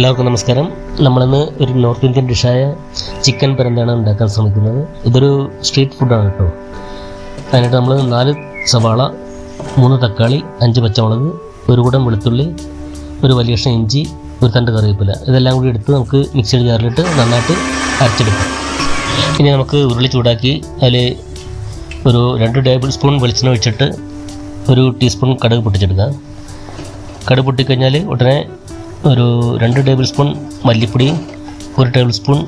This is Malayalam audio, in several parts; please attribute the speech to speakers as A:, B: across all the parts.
A: എല്ലാവർക്കും നമസ്കാരം. നമ്മളിന്ന് ഒരു നോർത്ത് ഇന്ത്യൻ ഡിഷായ ചിക്കൻ പരന്താണ് ഉണ്ടാക്കാൻ ശ്രമിക്കുന്നത്. ഇതൊരു സ്ട്രീറ്റ് ഫുഡാണ് കേട്ടോ. അതിനായിട്ട് നമ്മൾ നാല് സവാള മൂന്ന് തക്കാളി അഞ്ച് പച്ചമുളക് ഒരു കൂടം വെളുത്തുള്ളി ഒരു വലിയ കഷ്ണം ഇഞ്ചി ഒരു തണ്ട് കറിവേപ്പില. ഇതെല്ലാം കൂടി എടുത്ത് നമുക്ക് മിക്സിയുടെ ജാറിലിട്ട് നന്നായിട്ട് അരച്ചെടുക്കാം. ഇനി നമുക്ക് ഉരുളി ചൂടാക്കി അതിൽ ഒരു രണ്ട് ടേബിൾ സ്പൂൺ വെളിച്ചെണ്ണ ഒഴിച്ചിട്ട് ഒരു ടീസ്പൂൺ കടുക് പൊട്ടിച്ചെടുക്കാം. കടുക് പൊട്ടിക്കഴിഞ്ഞാൽ ഉടനെ ഒരു രണ്ട് ടേബിൾ സ്പൂൺ മല്ലിപ്പൊടിയും ഒരു ടേബിൾ സ്പൂൺ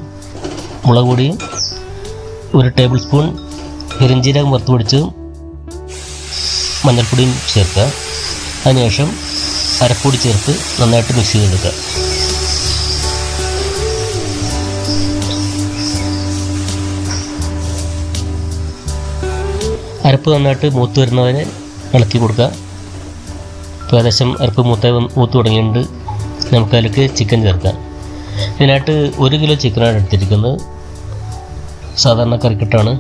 A: മുളക് പൊടിയും ഒരു ടേബിൾ സ്പൂൺ പെരിഞ്ചീരകം വറുത്ത് പൊടിച്ച് മഞ്ഞൾപ്പൊടിയും ചേർക്കുക. അതിനുശേഷം അരപ്പൊടി ചേർത്ത് നന്നായിട്ട് മിക്സ് ചെയ്തെടുക്കുക. അരപ്പ് നന്നായിട്ട് മൂത്ത് വരുന്നവരെ ഇളക്കി കൊടുക്കുക. ഇപ്പോൾ ഏകദേശം അരപ്പ് മൂത്ത മൂത്ത് തുടങ്ങിയിട്ടുണ്ട്. നമുക്ക് അതിലേക്ക് ചിക്കൻ ചേർക്കാം. ഇതിനായിട്ട് ഒരു കിലോ ചിക്കനാണ് എടുത്തിരിക്കുന്നത്. സാധാരണ കറിക്കട്ടാണ്.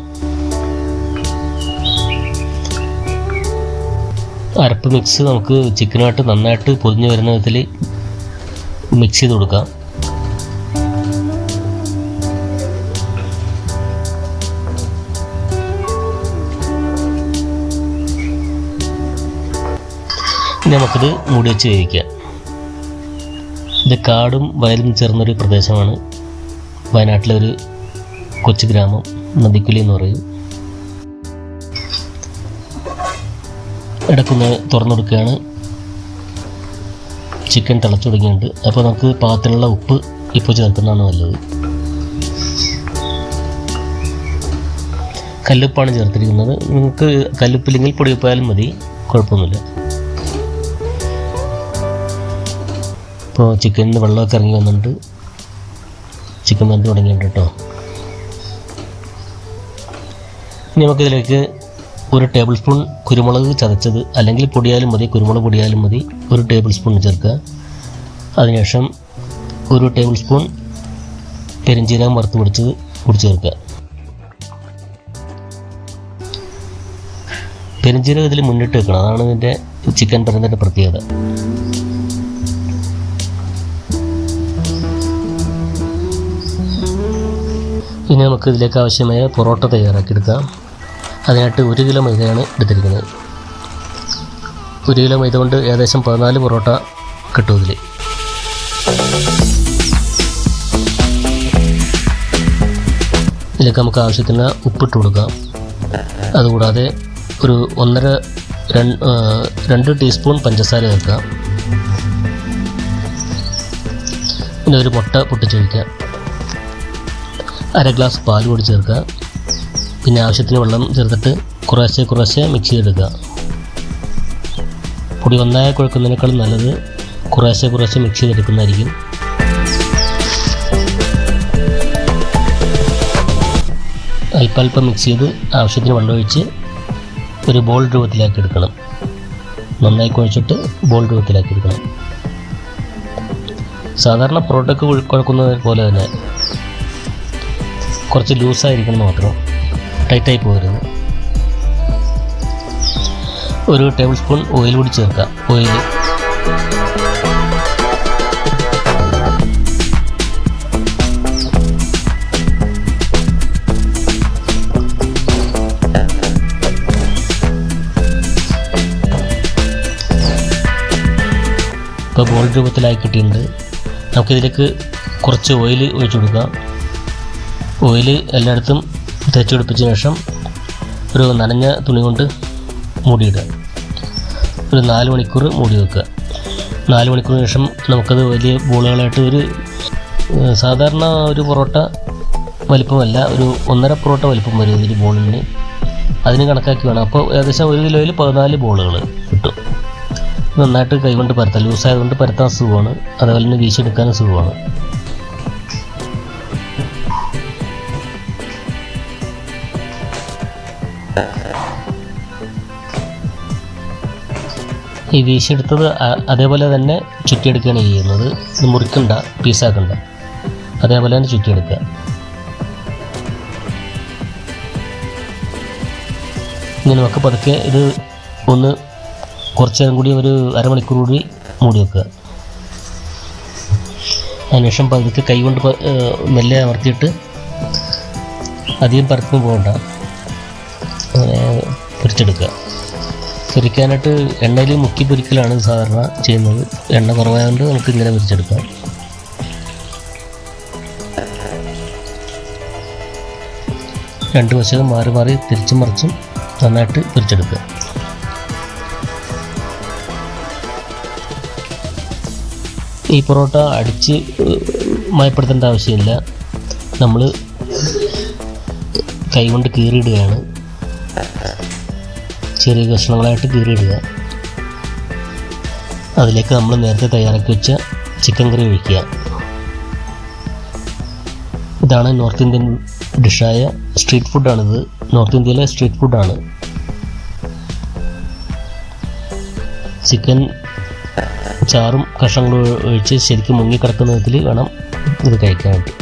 A: അരപ്പ് മിക്സ് നമുക്ക് ചിക്കനുമായിട്ട് നന്നായിട്ട് പൊതിഞ്ഞ് വരുന്ന വിധത്തിൽ മിക്സ് ചെയ്ത് കൊടുക്കാം. നമുക്കിത് മൂടി വെച്ച് വേവിക്കാം. ഇത് കാടും വയലും ചേർന്നൊരു പ്രദേശമാണ്. വയനാട്ടിലെ ഒരു കൊച്ചു ഗ്രാമം നദിക്കുലി എന്ന് പറയും. ഇടക്കുന്ന് തുറന്നു കൊടുക്കുകയാണ്. ചിക്കൻ തിളച്ചു തുടങ്ങിയിട്ടുണ്ട്. അപ്പോൾ നമുക്ക് പാത്രത്തിലുള്ള ഉപ്പ് ഇപ്പോൾ ചേർക്കുന്നതാണ് നല്ലത്. കല്ലുപ്പാണ് ചേർത്തിരിക്കുന്നത്. നിങ്ങൾക്ക് കല്ലുപ്പില്ലെങ്കിൽ പൊടിയുപ്പായാലും മതി. കുഴപ്പമൊന്നുമില്ല. ഇപ്പോൾ ചിക്കനിൽ വെള്ളമൊക്കെ ഇറങ്ങി വന്നിട്ടുണ്ട്. ചിക്കൻ വെന്ത് തുടങ്ങിയിട്ടുണ്ട് കേട്ടോ ഇനി നമുക്കിതിലേക്ക് ഒരു ടേബിൾ സ്പൂൺ കുരുമുളക് ചതച്ചത് അല്ലെങ്കിൽ പൊടിയാലും മതി കുരുമുളക് പൊടിയാലും മതി ഒരു ടേബിൾ സ്പൂൺ ചേർക്കുക. അതിനുശേഷം ഒരു ടേബിൾ സ്പൂൺ പെരിഞ്ചീരകം വറുത്ത് പൊടിച്ചത് കൂടി ചേർക്കുക. പെരിഞ്ചീരകം ഇതിൽ മുന്നിട്ട് വെക്കണം. അതാണ് ഇതിന്റെ ചിക്കൻ പറയുന്നതിന്റെ പ്രത്യേകത. ഇനി നമുക്ക് ഇതിലേക്ക് ആവശ്യമായ പൊറോട്ട തയ്യാറാക്കിയെടുക്കാം അതിനായിട്ട് ഒരു കിലോ മൈദയാണ് എടുത്തിരിക്കുന്നത്. ഒരു കിലോ മൈദ കൊണ്ട് ഏകദേശം പതിനാല് പൊറോട്ട കിട്ടും ഇതിൽ ഇതിലേക്ക് നമുക്ക് ആവശ്യത്തിന് ഉപ്പിട്ട് കൊടുക്കാം. അതുകൂടാതെ ഒരു ഒന്നര രണ്ട് ടീസ്പൂൺ പഞ്ചസാര ചേർക്കാം. പിന്നെ ഒരു മുട്ട പൊട്ടിച്ചൊഴിക്കാം അര ഗ്ലാസ് പാൽ കൂടി ചേർക്കുക. പിന്നെ ആവശ്യത്തിന് വെള്ളം ചേർത്തിട്ട് കുറേശ്ശെ കുറേശ്ശെ മിക്സ് ചെയ്തെടുക്കുക. പൊടി ഒന്നായി കുഴക്കുന്നതിനേക്കാളും നല്ലത് കുറേശ്ശെ കുറേശ്ശെ മിക്സ് ചെയ്തെടുക്കുന്നതായിരിക്കും. അല്പല്പം മിക്സ് ചെയ്ത് ആവശ്യത്തിന് വെള്ളമൊഴിച്ച് ഒരു ബോൾ രൂപത്തിലാക്കി എടുക്കണം. നന്നായി കുഴച്ചിട്ട് ബോൾ രൂപത്തിലാക്കി എടുക്കണം. സാധാരണ പൊറോട്ടയ്ക്ക് കുഴക്കുന്നത് പോലെ തന്നെ കുറച്ച് ലൂസായിരിക്കണം മാത്രം ടൈറ്റായി പോകരുത്. ഒരു ടേബിൾ സ്പൂൺ ഓയിൽ കൂടി ചേർക്കാം. ഓയിൽ. ഇപ്പോൾ ബോൾ രൂപത്തിലായി കിട്ടിയിട്ടുണ്ട്. നമുക്കിതിലേക്ക് കുറച്ച് ഓയിൽ ഒഴിച്ചു കൊടുക്കാം. ഓയിൽ എല്ലായിടത്തും തേച്ച് പിടിപ്പിച്ച ശേഷം ഒരു നനഞ്ഞ തുണി കൊണ്ട് മൂടിയിടുക. ഒരു നാല് മണിക്കൂർ മൂടി വെക്കുക. നാല് മണിക്കൂറിന് ശേഷം നമുക്കത് വലിയ ബോളുകളായിട്ട് ഒരു സാധാരണ ഒരു പൊറോട്ട വലിപ്പമല്ല ഒരു ഒന്നര പൊറോട്ട വലിപ്പം വരും ഇതിൽ ബോളിന്. അതിന് കണക്കാക്കി വേണം. അപ്പോൾ ഏകദേശം ഒരു കിലോയിൽ പതിനാല് ബോളുകൾ കിട്ടും. നന്നായിട്ട് കൈകൊണ്ട് പരത്താം ലൂസായതുകൊണ്ട് പരത്താൻ സുഖമാണ്. അതേപോലെ തന്നെ വീശിയെടുക്കാനും സുഖമാണ്. ഈ വീശിയെടുത്തത് അതേപോലെ തന്നെ ചുറ്റിയെടുക്കുകയാണ് ചെയ്യുന്നത്. ഇത് മുറിക്കണ്ട പീസാക്കണ്ട. അതേപോലെ തന്നെ ചുറ്റിയെടുക്കുക. ഇങ്ങനെ നമുക്ക് പതുക്കെ ഇത് ഒന്ന് കുറച്ച് നേരം കൂടി ഒരു അരമണിക്കൂർ കൂടി മൂടി വെക്കുക. അതിനുശേഷം പതുക്കെ കൈ കൊണ്ട് മെല്ലെ അമർത്തിയിട്ട് അധികം പരത്തുന്നു പോകണ്ട. അങ്ങനെ പൊരിച്ചെടുക്കുക. പൊരിക്കാനായിട്ട് എണ്ണയിൽ മുക്കി പൊരിക്കലാണ് സാധാരണ ചെയ്യുന്നത്. എണ്ണ കുറവായതുകൊണ്ട് നമുക്ക് ഇങ്ങനെ പൊരിച്ചെടുക്കാം. രണ്ട് വശവും മാറി മാറി തിരിച്ചും മറിച്ചും നന്നായിട്ട് പൊരിച്ചെടുക്കുക. ഈ പൊറോട്ട അടിച്ച് മയപ്പെടുത്തേണ്ട ആവശ്യമില്ല. നമ്മൾ കൈകൊണ്ട് കീറിയിടുകയാണ്. ചെറിയ കഷ്ണങ്ങളായിട്ട് കീറിയിടുക. അതിലേക്ക് നമ്മൾ നേരത്തെ തയ്യാറാക്കി വെച്ച ചിക്കൻ കറി ഒഴിക്കുക. ഇതാണ് നോർത്ത് ഇന്ത്യൻ ഡിഷായ സ്ട്രീറ്റ് ഫുഡാണിത് നോർത്ത് ഇന്ത്യയിലെ സ്ട്രീറ്റ് ഫുഡാണ് ചിക്കൻ ചാറും കഷ്ണങ്ങളും ഒഴിച്ച് ശരിക്കും മുങ്ങിക്കിടക്കുന്ന വിധത്തിൽ വേണം ഇത് കഴിക്കാനായിട്ട്.